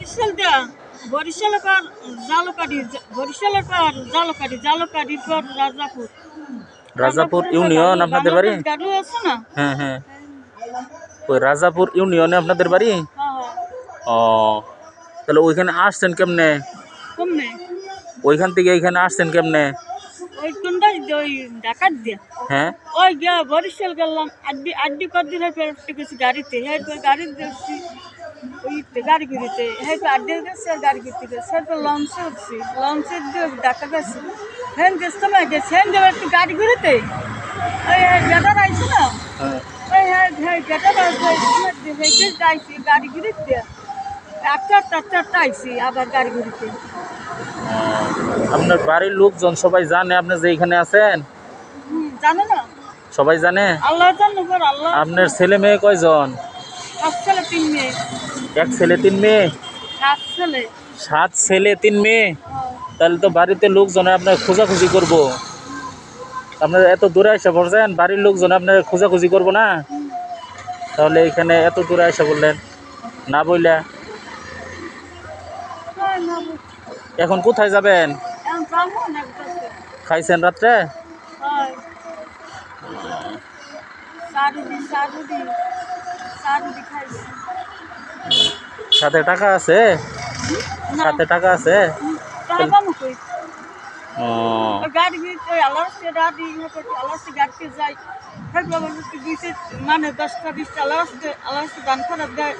বরিশাল দেয়া বরিশালের পর জালকাঠি বরিশালের পর জালকাঠি জালকাঠির পর রাজাপুর। রাজাপুর ইউনিয়ন আপনাদের বাড়ি? আছে না? হ্যাঁ হ্যাঁ। ওই রাজাপুর ইউনিয়নে আপনাদের বাড়ি? হ্যাঁ হ্যাঁ। ও তাহলে ওইখানে আসছেন কেমনে? কমনে? ওইখান থেকে এইখানে আসছেন কেমনে? ওই কোনটা ওই ডাকাত দিয়া। হ্যাঁ। ওই গিয়া বরিশাল গেলাম আড্ডি আড্ডি গেছি গাড়িতে। তো গাড়ি দেখছি ওই গাড়ি ঘুরিতে হ্যাঁ তো আড্ডি গেছে আর গাড়ি ঘুরতে গেছে। হ্যাঁ তো লঞ্চে উঠছি। লঞ্চে ডাকা গেছে। হ্যাঁ গেছে না গেছে হ্যাঁ দেবে একটু গাড়ি ঘুরিতে। ওই হ্যাঁ গেটার আইছে না? হ্যাঁ। ওই হ্যাঁ হ্যাঁ গেটার হেঁটে যাইছি গাড়ি ঘুরিতে। একটা চারটা চারটা আইছি আবার গাড়ি ঘুরিতে। ও, আপনার বাড়ির লোকজন সবাই জানে আপনি যে এখানে আছেন? জানে না। সবাই জানে? আল্লাহ আপনার ছেলে মেয়ে কয়জন? ছেলে তিন মেয়ে। এক ছেলে তিন মেয়ে? সাত ছেলে। সাত ছেলে তিন মেয়ে? হ্যাঁ। তাহলে তো বাড়িতে লোকজন আপনার খোঁজাখুঁজি করব। আপনার এত দূরে এসে পড়ছেন বাড়ির লোকজন আপনার খোঁজাখুঁজি করব না? তাহলে এখানে এত দূরে এসে বললেন না বইলা? হ্যাঁ, এখন কোথায় যাবেন। খাইছেন রাত্রে? সারুদি, সারুদি, সারুদি খাইছি। সাথে টাকা আছে? সাথে টাকা আছে? ও। ইয়ে মানে দশটা বিশটা দান খরচ দেয়।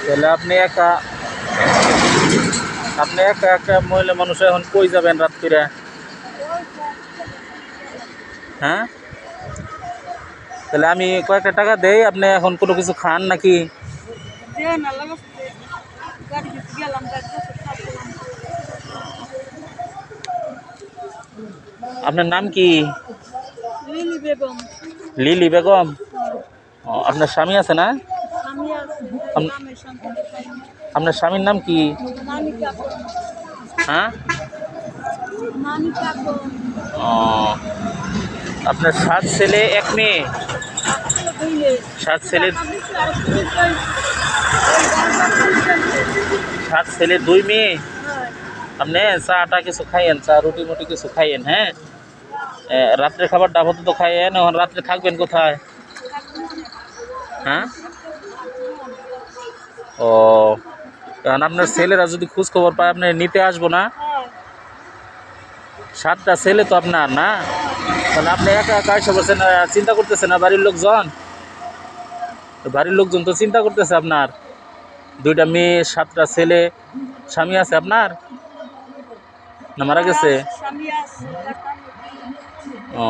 তাহলে আপনি একা আপনি একা একা মহিলা মানুষ এখন কই যাবেন রাত্রিরে? হ্যাঁ? তাহলে আমি কয়েকটা টাকা দেই আপনি এখন কোনো কিছু খান নাকি? আপনার নাম কি? লিলি বেগম। আপনার স্বামী আছে না? আপনার স্বামীর নাম কি? হ্যাঁ? ও আপনার সাত ছেলে এক মেয়ে? সাত ছেলে সাত ছেলে দুই মেয়ে? হয়। আপনি চাটা কিছু খাইয়েন চা রুটি মুটি কিছু খাইয়েন হ্যাঁ? রাত্রে খাবার ডাবত তো খাইয়েন এখন রাত্রে থাকবেন কোথায়? হ্যাঁ? ও কারণ আপনার ছেলেরা যদি খোঁজ খবর পায় আপনি নিতে আসব না। সাতটা ছেলে তো আপনার না? তাহলে আপনি একা একা এসে বলছেন চিন্তা করতেছেন না বাড়ির লোকজন? বাড়ির লোকজন তো চিন্তা করতেছে আপনার। দুইটা মেয়ে সাতটা ছেলে স্বামী আছে আপনার? না মারা গেছে? ও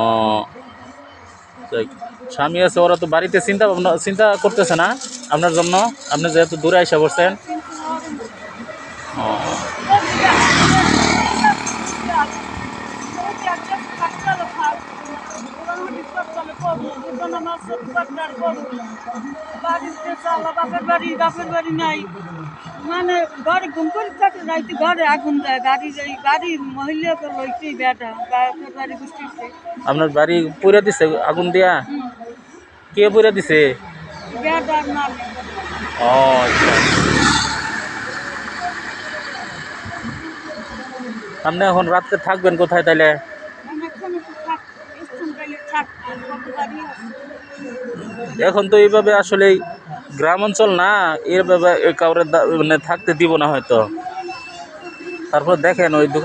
স্বামী আছে ওরা তো বাড়িতে চিন্তা চিন্তা করতেছে না আপনার জন্য? আপনি যেহেতু দূরে এসে পড়ছেন ও, মানে ঘরে ঘুম করে থাকে রাইতে ঘরে আগুন দেয় গাড়ি যাই গাড়ি মহিলা তো লইতেই বেটা বাপের বাড়ি গুষ্টিছে আপনার বাড়ি পুরে দিছে আগুন দিয়া? কে পুরে দিছে? বেটার নাম ও আচ্ছা। আপনি এখন রাত্রে থাকবেন কোথায় তাইলে? এখন তো এইভাবে আসলে গ্রাম অঞ্চল না এর ব্যাপারে কাউরে মানে থাকতে দিব না হয়তো। তারপর দেখেন ওই দোকান